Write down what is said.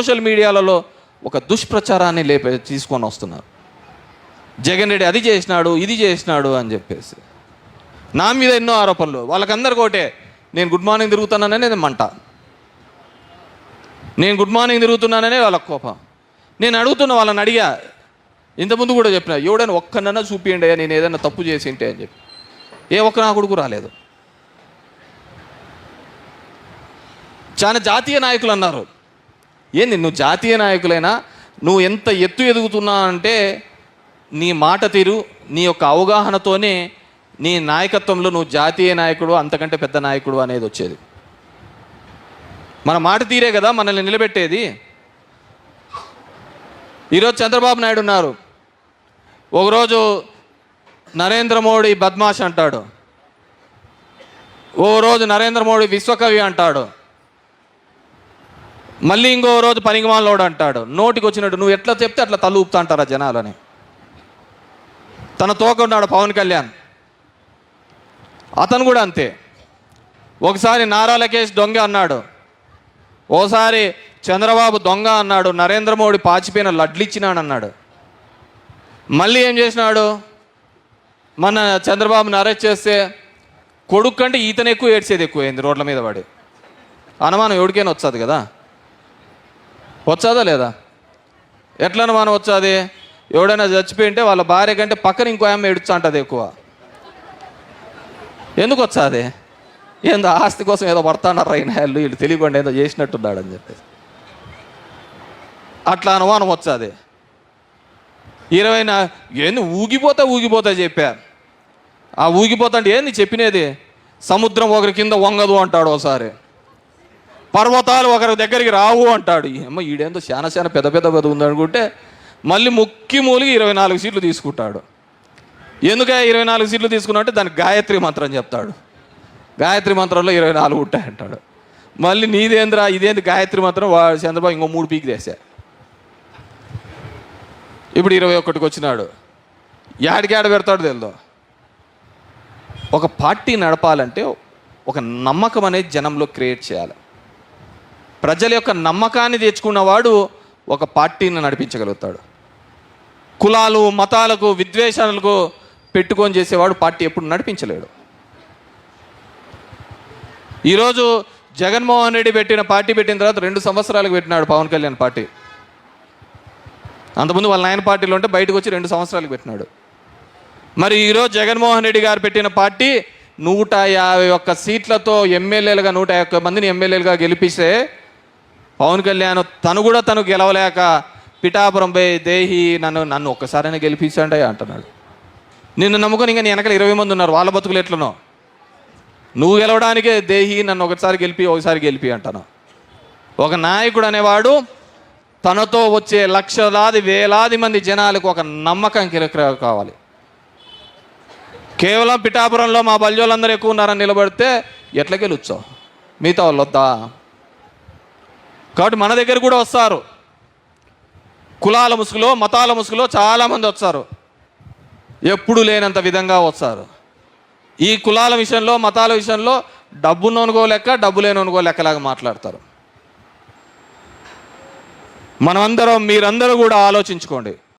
Social మీడియాలలో ఒక దుష్ప్రచారాన్ని లేపే తీసుకొని వస్తున్నారు. జగన్ రెడ్డి అది చేసినాడు ఇది చేసినాడు అని చెప్పేసి. నా మీద ఎన్నో ఆరోపణలు. వాళ్ళకందరికీ ఒకటే నేను గుడ్ మార్నింగ్ తిరుగుతున్నాననే నేను మంట. నేను గుడ్ మార్నింగ్ తిరుగుతున్నాననే వాళ్ళ కోపం. నేను అడుగుతున్న వాళ్ళని అడిగా ఇంతకుముందు కూడా చెప్పిన ఎవడైనా ఒక్కనన్నా చూపియండి నేను ఏదైనా తప్పు చేసి ఉంటే అని చెప్పి. ఏ ఒక్క నా కొడుకు రాలేదు. చాలా జాతీయ నాయకులు అన్నారు. ఏంది నువ్వు జాతీయ నాయకులైనా నువ్వు ఎంత ఎత్తు ఎదుగుతున్నా అంటే నీ మాట తీరు నీ యొక్క అవగాహనతోనే నీ నాయకత్వంలో నువ్వు జాతీయ నాయకుడు అంతకంటే పెద్ద నాయకుడు అనేది వచ్చేది. మన మాట తీరే కదా మనల్ని నిలబెట్టేది. ఈరోజు చంద్రబాబు నాయుడు ఉన్నారు. ఒకరోజు నరేంద్ర మోడీ బద్మాష్ అంటాడు. ఓ రోజు నరేంద్ర మోడీ విశ్వకవి అంటాడు. మళ్ళీ ఇంకో రోజు పనికిమాలోడు అంటాడు నోటికి వచ్చినట్టు నువ్వు ఎట్లా చెప్తే అట్లా తల ఊపుతా అంటారా జనాలని తన తోక ఉన్నాడు పవన్ కళ్యాణ్. అతను కూడా అంతే. ఒకసారి నారా లోకేష్ దొంగ అన్నాడు. ఓసారి చంద్రబాబు దొంగ అన్నాడు నరేంద్ర మోడీ పాచిపోయిన లడ్లిచ్చినాడు అన్నాడు. మళ్ళీ ఏం చేసినాడు? మన చంద్రబాబుని అరెస్ట్ చేస్తే కొడుకు కంటే ఈతను ఎక్కువ ఏడ్చేది ఎక్కువైంది రోడ్ల మీద పడి. అనుమానం ఎవరికైనా వచ్చదు కదా? వచ్చాదా లేదా? ఎట్లను మనం వచ్చాది? ఎవడైనా చచ్చిపోయింటే వాళ్ళ భార్య కంటే పక్కన ఇంకో ఆమె ఏడుచా అంటది ఎక్కువ. ఎందుకు వచ్చాది? ఏందో ఆస్తి కోసం ఏదో పడతాన్నారు అయిన వాళ్ళు వీళ్ళు తెలియకుండా ఏదో చేసినట్టున్నాడు అని చెప్పేసి. అట్లా అనుమానం వచ్చాది. ఇరవై నా ఏంది ఊగిపోతా ఊగిపోతా చెప్పా. ఆ ఊగిపోతా అంటే ఏంది చెప్పినది? సముద్రం ఒకరి కింద వంగదు అంటాడు ఒకసారి పర్వతాలు ఒకరి దగ్గరికి రావు అంటాడు. అమ్మ ఈడేందో చాలా చాలా పెద్ద పెద్ద పెద్ద ఉంది అనుకుంటే మళ్ళీ ముక్కి మూలిగి ఇరవై నాలుగు సీట్లు తీసుకుంటాడు. ఎందుక ఇరవై నాలుగు సీట్లు తీసుకున్నట్టే దానికి గాయత్రి మంత్రం చెప్తాడు. గాయత్రి మంత్రంలో ఇరవై నాలుగు ఉంటాయంటాడు. మళ్ళీ నీదేంద్రా ఇదేంది గాయత్రి మంత్రం? వాడు చంద్రబాబు ఇంకో మూడు పీకి తెసా. ఇప్పుడు ఇరవై ఒకటికి వచ్చినాడు. యాడికి యాడ పెడతాడు తెలుదో? ఒక పార్టీ నడపాలంటే ఒక నమ్మకం అనేది జనంలో క్రియేట్ చేయాలి. ప్రజల యొక్క నమ్మకాన్ని తెచ్చుకున్నవాడు ఒక పార్టీని నడిపించగలుగుతాడు. కులాలు మతాలకు విద్వేషాలకు పెట్టుకొని చేసేవాడు పార్టీ ఎప్పుడు నడిపించలేడు. ఈరోజు జగన్మోహన్ రెడ్డి పెట్టిన పార్టీ పెట్టిన తర్వాత రెండు సంవత్సరాలకు పెట్టినాడు పవన్ కళ్యాణ్ పార్టీ. అంతకుముందు వాళ్ళ నాయన పార్టీలో ఉంటే బయటకు వచ్చి రెండు సంవత్సరాలకు పెట్టినాడు. మరి ఈరోజు జగన్మోహన్ రెడ్డి గారు పెట్టిన పార్టీ నూట యాభై ఒక్క సీట్లతో ఎమ్మెల్యేలుగా నూట యాభై మందిని ఎమ్మెల్యేలుగా గెలిపిస్తే పవన్ కళ్యాణ్ తను కూడా తను గెలవలేక పిఠాపురం పోయి దేహి నన్ను నన్ను ఒక్కసారైనా గెలిపించండి అంటున్నాడు. నిన్ను నమ్ముకొని ఇంకా నీ వెనకాల ఇరవై మంది ఉన్నారు వాళ్ళ బతుకులు ఎట్లనో నువ్వు గెలవడానికే దేహి నన్ను ఒకసారి గెలిపి ఒకసారి గెలిపి అంటాను. ఒక నాయకుడు అనేవాడు తనతో వచ్చే లక్షలాది వేలాది మంది జనాలకు ఒక నమ్మకం కావాలి. కేవలం పిఠాపురంలో మా బల్యోళ్ళందరూ ఎక్కువ ఉన్నారని నిలబడితే ఎట్లా గెలుచావు మిగతా వాళ్ళు వద్దా కాబట్టి మన దగ్గర కూడా వస్తారు. కులాల ముసుగులో మతాల ముసుగులో చాలామంది వస్తారు. ఎప్పుడు లేనంత విధంగా వస్తారు. ఈ కులాల విషయంలో మతాల విషయంలో డబ్బు నోనుగో లెక్క డబ్బు లేని లెక్కలాగా మాట్లాడతారు. మనమందరం మీరందరూ కూడా ఆలోచించుకోండి.